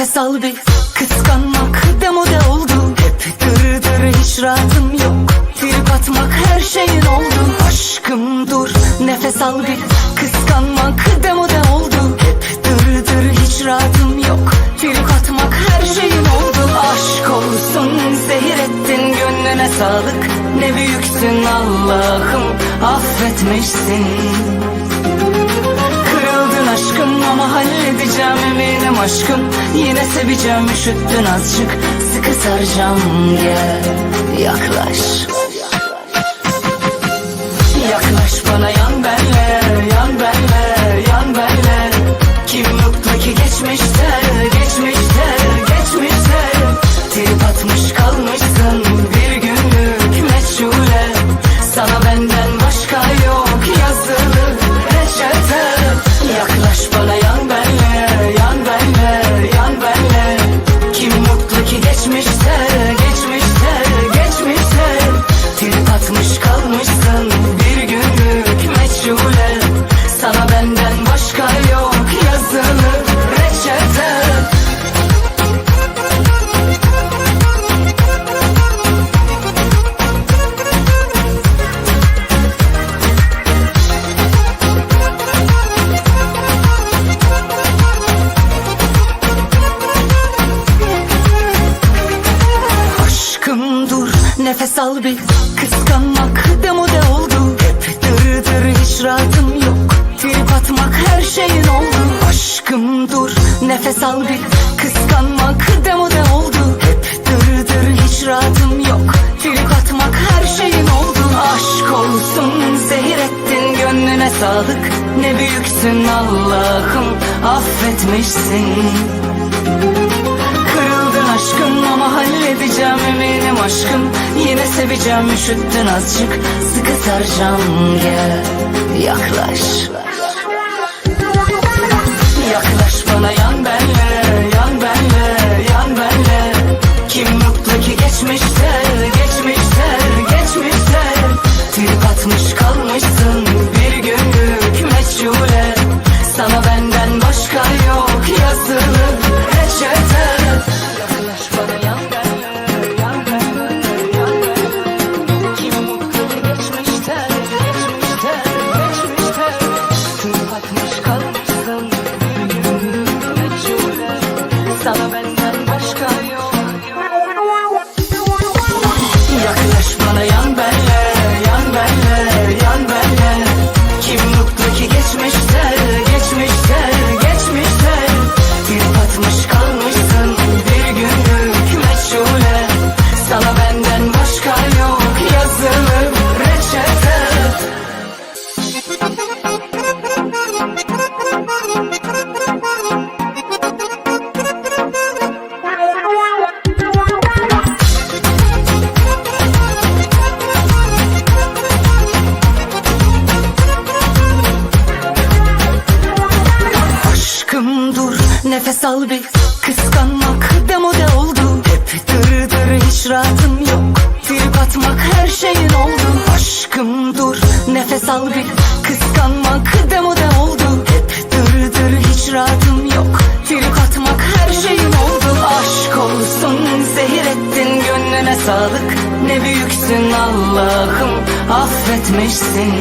Nefes al bir kıskanmak demode oldu. Hep dır dır hiç rahatım yok. Trip atmak her şeyin oldu. Aşkım dur nefes al bir kıskanmak demode oldu. Hep dır dır hiç rahatım yok. Trip atmak her şeyin oldu. Aşk olsun zehir ettin gönlüne sağlık. Ne büyüksün Allah'ım affetmişsin halledeceğim eminim aşkım Yine seveceğim üşüttün azıcık. Sıkı saracağım gel. Yaklaş. Yaklaş bana yan benle yan benle yan benle. Kim mutlu ki geçmişte nefes al bir. Kıskanmak demode oldu. Hep dır dır hiç rahatım yok. Trip atmak her şeyin oldu. Aşkım dur nefes al bir. Kıskanmak demode oldu. Hep dır dır hiç rahatım yok. Trip atmak her şeyin oldu. Aşk olsun zehir ettin gönlüne sağlık. Ne büyüksün Allah'ım affetmişsin. Kırıldın aşkım ama halledeceğim eminim aşkım. Yine seveceğim üşüttün azıcık. Sıkı saracağım gel nefes al bir Kıskanmak demode oldu. Hep dır dır hiç rahatım yok. Trip atmak her şeyin oldu. Aşkım dur nefes al bir Kıskanmak demode oldu. Hep dır dır hiç rahatım yok. Trip atmak her şeyin oldu. Aşk olsun zehir ettin gönlüne sağlık. Ne büyüksün Allah'ım affetmişsin